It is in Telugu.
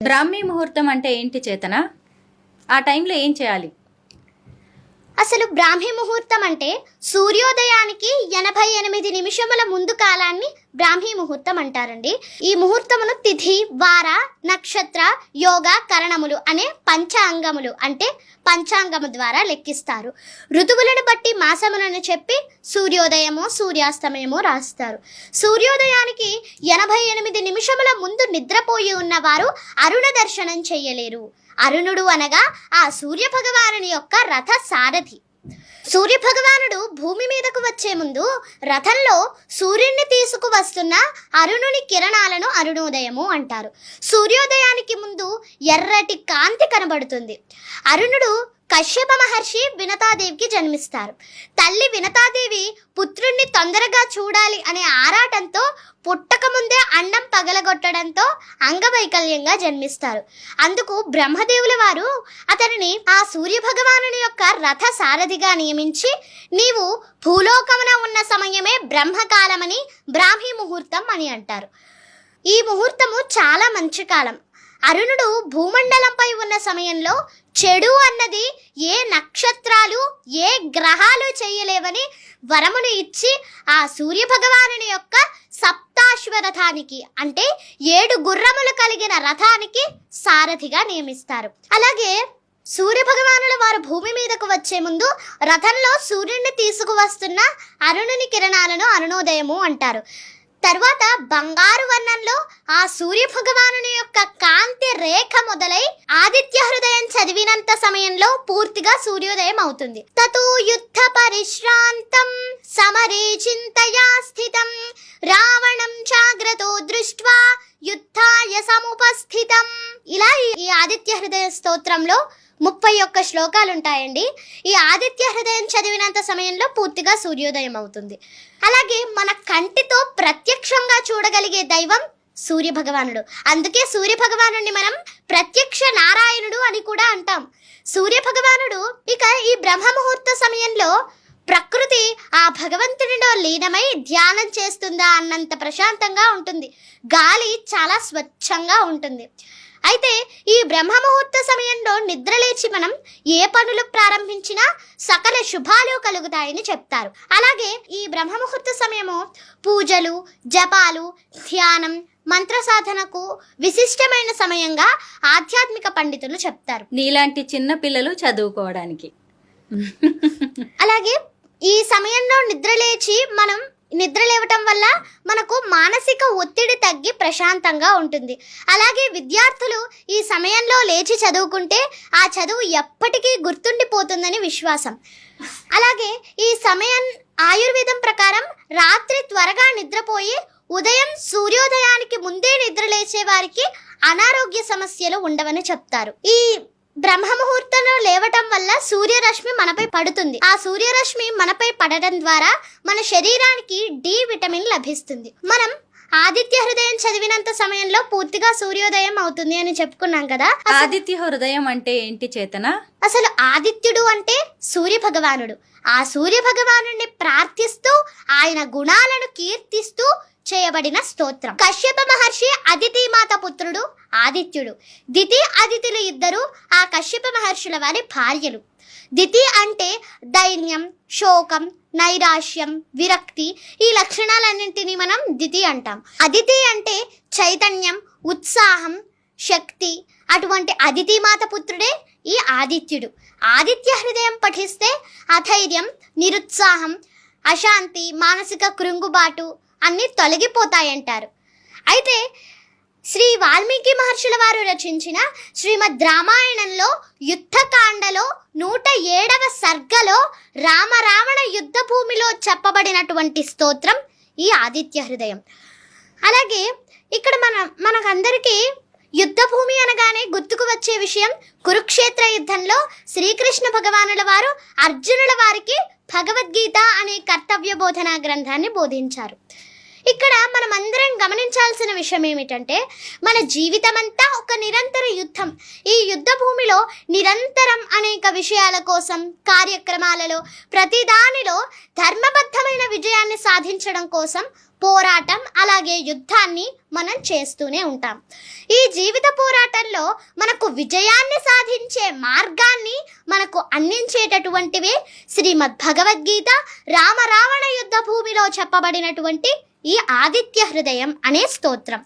బ్రాహ్మీ ముహూర్తం అంటే ఏంటి చేతన? ఆ టైంలో ఏం చేయాలి? అసలు బ్రాహ్మీ ముహూర్తం అంటే సూర్యోదయానికి ఎనభై ఎనిమిది నిమిషముల ముందు కాలాన్ని బ్రాహ్మీ ముహూర్తం అంటారండి. ఈ ముహూర్తమును తిథి వార నక్షత్ర యోగ కరణములు అనే పంచాంగములు అంటే పంచాంగము ద్వారా లెక్కిస్తారు. ఋతువులను బట్టి మాసములను చెప్పి సూర్యోదయమో సూర్యాస్తమయమో రాస్తారు. సూర్యోదయానికి ఎనభై ఎనిమిది నిమిషముల ముందు నిద్రపోయి ఉన్నవారు అరుణ దర్శనం చెయ్యలేరు అరుణుడు అనగా ఆ సూర్య భగవానుని యొక్క రథ సారథి సూర్య భగవానుడు భూమి మీదకు వచ్చే ముందు రథంలో సూర్యుడిని తీసుకువస్తున్న అరుణుని కిరణాలను అరుణోదయము అంటారు. సూర్యోదయానికి ముందు ఎర్రటి కాంతి కనబడుతుంది. అరుణుడు కశ్యప మహర్షి వినతాదేవికి జన్మిస్తారు. తల్లి వినతాదేవి పుత్రుణ్ణి తొందరగా చూడాలి అనే ఆరాటంతో పుట్టకముందే అన్నం అండం పగలగొట్టడంతో అంగవైకల్యంగా జన్మిస్తారు. అందుకు బ్రహ్మదేవుల వారు అతనిని ఆ సూర్య భగవానుని యొక్క రథ సారథిగా నియమించి నీవు భూలోకమున ఉన్న సమయమే బ్రహ్మకాలమని బ్రాహ్మీ ముహూర్తం అని అంటారు. ఈ ముహూర్తము చాలా మంచి కాలం. అరుణుడు భూమండలంపై ఉన్న సమయంలో చెడు అన్నది ఏ నక్షత్రాలు ఏ గ్రహాలు చేయలేవని వరమును ఇచ్చి ఆ సూర్య భగవానుని యొక్క సప్తాశ్వ రథానికి అంటే ఏడు గుర్రములు కలిగిన రథానికి సారథిగా నియమిస్తారు. అలాగే సూర్య భగవానుల వారు భూమి మీదకు వచ్చే ముందు రథంలో సూర్యుడిని తీసుకువస్తున్న అరుణుని కిరణాలను అరుణోదయము అంటారు. తర్వాత బంగారు వర్ణంలో ఆ సూర్య భగవానుని యొక్క కాంతి రేఖ మొదలై ఆదిత్య హృదయం చదివినంత సమయంలో పూర్తిగా సూర్యోదయం అవుతుంది. తతు యుద్ధ పరిశ్రాంతం సమరే చింతయా స్థితం. రావణం జాగ్రతో దృష్ట్వా యుద్ధాయ సముపస్థితం. ఇలా ఈ- ఈ ఆదిత్య హృదయ స్తోత్రంలో ముప్పై ఒక్క శ్లోకాలు ఉంటాయండి ఈ ఆదిత్య హృదయం చదివినంత సమయంలో పూర్తిగా సూర్యోదయం అవుతుంది. అలాగే మన కంటితో ప్రత్యక్షంగా చూడగలిగే దైవం సూర్య భగవానుడు అందుకే సూర్య భగవానుడిని మనం ప్రత్యక్ష నారాయణుడు అని కూడా అంటాం. సూర్య భగవానుడు ఇక ఈ బ్రహ్మ ముహూర్త సమయంలో ప్రకృతి ఆ భగవంతునిలో లీనమై ధ్యానం చేస్తుందా అన్నంత ప్రశాంతంగా ఉంటుంది. గాలి చాలా స్వచ్ఛంగా ఉంటుంది. అయితే ఈ బ్రహ్మ ముహూర్త సమయంలో నిద్రలేచి మనం ఏ పనులు ప్రారంభించినా సకల శుభాలు కలుగుతాయని చెప్తారు. అలాగే ఈ బ్రహ్మ ముహూర్త సమయము పూజలు జపాలు ధ్యానం మంత్ర సాధనకు విశిష్టమైన సమయంగా ఆధ్యాత్మిక పండితులు చెప్తారు. నీలాంటి చిన్న పిల్లలు చదువుకోవడానికి. అలాగే ఈ సమయంలో నిద్రలేచి మనం నిద్ర లేవటం వల్ల మనకు మానసిక ఒత్తిడి తగ్గి ప్రశాంతంగా ఉంటుంది. అలాగే విద్యార్థులు ఈ సమయంలో లేచి చదువుకుంటే ఆ చదువు ఎప్పటికీ గుర్తుండిపోతుందని విశ్వాసం. అలాగే ఈ సమయం ఆయుర్వేదం ప్రకారం రాత్రి త్వరగా నిద్రపోయి ఉదయం సూర్యోదయానికి ముందే నిద్ర లేచే వారికి అనారోగ్య సమస్యలు ఉండవని చెప్తారు. ఈ బ్రహ్మ ముహూర్తంలో లేవటం వల్ల సూర్యరశ్మి మనపై పడుతుంది. ఆ సూర్యరశ్మి మనపై పడటం ద్వారా మన శరీరానికి డి విటమిన్ లభిస్తుంది. మనం ఆదిత్య హృదయం చదివినంత సమయంలో పూర్తిగా సూర్యోదయం అవుతుంది అని చెప్పుకున్నాం కదా. ఆదిత్య హృదయం అంటే ఏంటి చేతన? అసలు ఆదిత్యుడు అంటే సూర్య భగవానుడు ఆ సూర్య భగవానుడిని ప్రార్థిస్తూ ఆయన గుణాలను కీర్తిస్తూ చేయబడిన స్తోత్రం. కశ్యప మహర్షి అదితి మాత పుత్రుడు ఆదిత్యుడు. దితి అదితులు ఇద్దరు ఆ కశ్యప మహర్షుల వారి భార్యలు. దితి అంటే దైన్యం శోకం నైరాశ్యం విరక్తి ఈ లక్షణాలన్నింటినీ మనం దితి అంటాం. అదితి అంటే చైతన్యం ఉత్సాహం శక్తి. అటువంటి అదితి మాత పుత్రుడే ఈ ఆదిత్యుడు. ఆదిత్య హృదయం పఠిస్తే అధైర్యం నిరుత్సాహం అశాంతి మానసిక కృంగుబాటు అన్నీ తొలగిపోతాయంటారు. అయితే శ్రీ వాల్మీకి మహర్షుల వారు రచించిన శ్రీమద్ రామాయణంలో యుద్ధకాండలో నూట ఏడవ సర్గలో రామరావణ యుద్ధ భూమిలో చెప్పబడినటువంటి స్తోత్రం ఈ ఆదిత్య హృదయం. అలాగే ఇక్కడ మన మనకందరికీ యుద్ధ భూమి అనగానే గుర్తుకు వచ్చే విషయం కురుక్షేత్ర యుద్ధంలో శ్రీకృష్ణ భగవానుల వారు అర్జునుల వారికి భగవద్గీత అనే కర్తవ్య బోధనా గ్రంథాన్ని బోధించారు. ఇక్కడ మనం అందరం గమనించాల్సిన విషయం ఏమిటంటే మన జీవితం అంతా ఒక నిరంతర యుద్ధం. ఈ యుద్ధ భూమిలో నిరంతరం అనేక విషయాల కోసం కార్యక్రమాలలో ప్రతిదానిలో ధర్మబద్ధమైన విజయాన్ని సాధించడం కోసం పోరాటం అలాగే యుద్ధాన్ని మనం చేస్తూనే ఉంటాం. ఈ జీవిత పోరాటంలో మనకు విజయాన్ని సాధించే మార్గాన్ని మనకు అందించేటటువంటివే శ్రీమద్ భగవద్గీత రామరావణ యుద్ధ భూమిలో చెప్పబడినటువంటి ఈ ఆదిత్య హృదయం అనే స్తోత్రం.